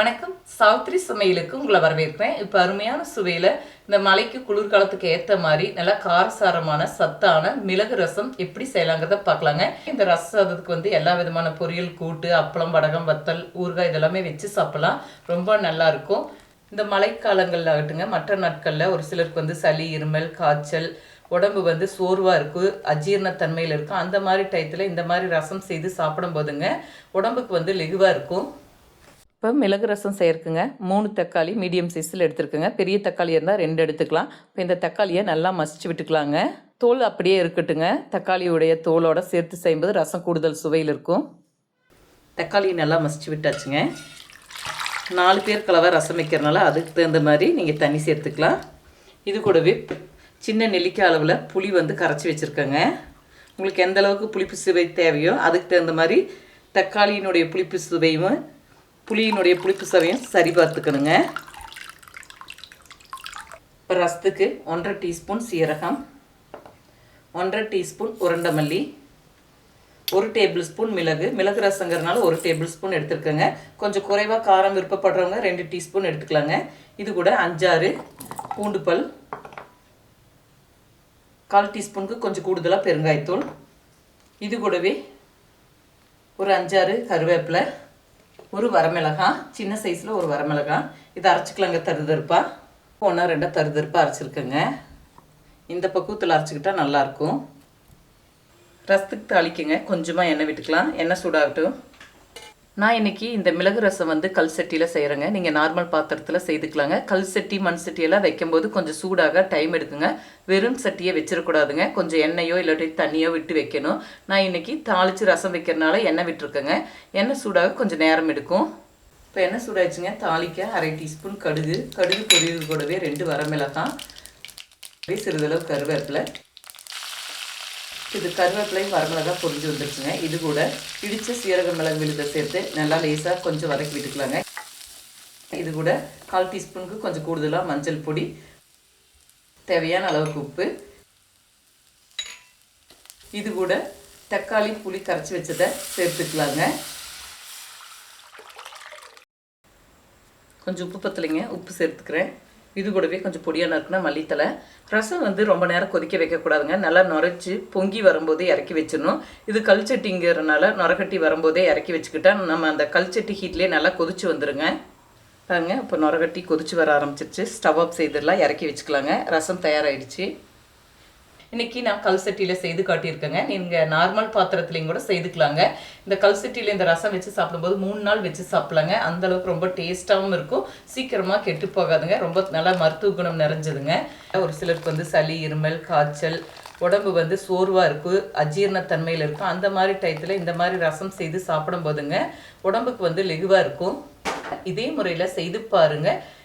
வணக்கம். சாவித்திரி சமையலுக்கு உங்களை வரவேற்கிறேன். இப்போ அருமையான சுவையில் இந்த மலைக்கு குளிர்காலத்துக்கு ஏற்ற மாதிரி நல்லா காரசாரமான சத்தான மிளகு ரசம் எப்படி செய்யலாங்கிறத பார்க்கலாங்க. இந்த ரசத்துக்கு வந்து எல்லா விதமான பொரியல் கூட்டு அப்பளம் வடகம் வத்தல் ஊறுகாய் இதெல்லாமே வச்சு சாப்பிடலாம். ரொம்ப நல்லாயிருக்கும் இந்த மழைக்காலங்களில் ஆகட்டுங்க மற்ற நாட்களில் ஒரு சிலருக்கு வந்து சளி இருமல் காய்ச்சல் உடம்பு வந்து சோர்வாக இருக்குது அஜீரணத்தன்மையில் இருக்கும் அந்த மாதிரி டயத்தில் இந்த மாதிரி ரசம் செய்து சாப்பிடும் போதுங்க உடம்புக்கு வந்து லெகுவாக இருக்கும். இப்போ மிளகு ரசம் செய்யறதுக்குங்க மூணு தக்காளி மீடியம் சைஸில் எடுத்துருக்குங்க. பெரிய தக்காளி இருந்தால் ரெண்டு எடுத்துக்கலாம். இப்போ இந்த தக்காளியை நல்லா மசிச்சு விட்டுக்கலாங்க. தோல் அப்படியே இருக்கட்டுங்க. தக்காளியுடைய தோலோட சேர்த்து செய்யும்போது ரசம் கூடுதல் சுவையில் இருக்கும். தக்காளி நல்லா மசிச்சு விட்டாச்சுங்க. நாலு பேர் கலவை ரசம் வைக்கிறனால அதுக்கு தகுந்த மாதிரி நீங்கள் தண்ணி சேர்த்துக்கலாம். இது கூடவே சின்ன நெல்லிக்காய் அளவில் புளி வந்து கரைச்சி வச்சுருக்கேங்க. உங்களுக்கு எந்த அளவுக்கு புளிப்பு சுவை தேவையோ அதுக்கு தகுந்த மாதிரி தக்காளியினுடைய புளிப்பு சுவையும் புளியினுடைய புளிப்பு சவையும் சரி பார்த்துக்கணுங்க. இப்போ ரசத்துக்கு ஒன்றரை டீஸ்பூன் சீரகம் ஒன்றரை டீஸ்பூன் உருண்டை மல்லி ஒரு டேபிள் ஸ்பூன் மிளகு. மிளகு ரசங்கிறதுனால ஒரு டேபிள் ஸ்பூன் எடுத்துருக்கேங்க. கொஞ்சம் குறைவாக காரம் விருப்பப்படுறவங்க ரெண்டு டீஸ்பூன் எடுத்துக்கலாங்க. இது கூட அஞ்சாறு பூண்டு பல் கால் டீஸ்பூனுக்கு கொஞ்சம் கூடுதலாக பெருங்காயத்தூள். இது கூடவே ஒரு அஞ்சாறு கருவேப்பிலை ஒரு வரமிளகாய் சின்ன சைஸில் ஒரு வரமிளகாய் இதை அரைச்சிக்கலாங்க தருதருப்பா. ஒன்றா ரெண்டாக தருதருப்பாக அரைச்சிருக்கேங்க. இந்த பக்குவத்தில் அரைச்சிக்கிட்டா நல்லாயிருக்கும் ரசத்துக்கு தாளிக்குங்க. கொஞ்சமாக எண்ணெய் விட்டுக்கலாம். எண்ணெய் சூடாகட்டும். நான் இன்றைக்கி இந்த மிளகு ரசம் வந்து கல் சட்டியில் செய்கிறேங்க நீங்கள் நார்மல் பாத்திரத்தில் செய்துக்கலாங்க. கல் சட்டி மண் சட்டியெல்லாம் வைக்கும்போது கொஞ்சம் சூடாக டைம் எடுக்குங்க. வெறும் சட்டியை வச்சிடக்கூடாதுங்க. கொஞ்சம் எண்ணெயோ இல்லாட்டி தண்ணியோ விட்டு வைக்கணும். நான் இன்றைக்கி தாளித்து ரசம் வைக்கிறனால எண்ணெய் விட்டுருக்கேங்க. எண்ணெய் சூடாக கொஞ்சம் நேரம் எடுக்கும். இப்போ எண்ணெய் சூடாச்சுங்க தாளிக்க அரை டீஸ்பூன் கடுகு. கடுகு பொரியல் கூடவே ரெண்டு வரமிளகாய். சிறிதளவு கருவேப்பிலை. இது கருவேப்பிலையும் வரமிளகா பொரிஞ்சு வந்துருச்சுங்க. இது கூட இடித்த சீரக மிளகு விழுதை சேர்த்து நல்லா லேசாக கொஞ்சம் வதக்கி விட்டுக்கலாங்க. இது கூட கால் டீஸ்பூனுக்கு கொஞ்சம் கூடுதலாக மஞ்சள் பொடி தேவையான அளவுக்கு உப்பு. இது கூட தக்காளி புளி கரைச்சி வச்சதை சேர்த்துக்கலாங்க. கொஞ்சம் உப்பு பத்தலைங்க உப்பு சேர்த்துக்கிறேன். இது கூடவே கொஞ்சம் பொடியாக நறுக்குனா மல்லித்தலை ரசம் வந்து ரொம்ப நேரம் கொதிக்க வைக்கக்கூடாதுங்க. நல்லா நுரைச்சி பொங்கி வரும்போதே இறக்கி வச்சிடணும். இது கல்ச்சட்டிங்கிறதுனால நுரக்கட்டி வரும்போதே இறக்கி வச்சுக்கிட்டா நம்ம அந்த கல்ச்சட்டி ஹீட்லேயே நல்லா கொதிச்சு வந்துடுங்க பாருங்க இப்போ நுரக்கட்டி கொதிச்சு வர ஆரம்பிச்சிருச்சு. ஸ்டவ் ஆஃப் செய்திடலாம் இறக்கி வச்சுக்கலாங்க. ரசம் தயாராகிடுச்சு இன்றைக்கி நான் கல் சட்டியில் செய்து காட்டியிருக்கேங்க. நீங்கள் நார்மல் பாத்திரத்துலையும் கூட செய்துக்கலாங்க. இந்த கல் சட்டியில் இந்த ரசம் வச்சு சாப்பிடும்போது மூணு நாள் வச்சு சாப்பிட்லாங்க. அந்தளவுக்கு ரொம்ப டேஸ்ட்டாகவும் இருக்கும். சீக்கிரமாக கெட்டு போகாதுங்க. ரொம்ப நல்லா மருத்துவ குணம் நிறைஞ்சதுங்க. ஒரு சிலருக்கு வந்து சளி இருமல் காய்ச்சல் உடம்பு வந்து சோர்வாக இருக்குது அஜீரணத்தன்மையில் இருக்கும் அந்த மாதிரி டயத்தில் இந்த மாதிரி ரசம் செய்து சாப்பிடும் போதுங்க உடம்புக்கு வந்து லெகுவாக இருக்கும். இதே முறையில் செய்து பாருங்கள்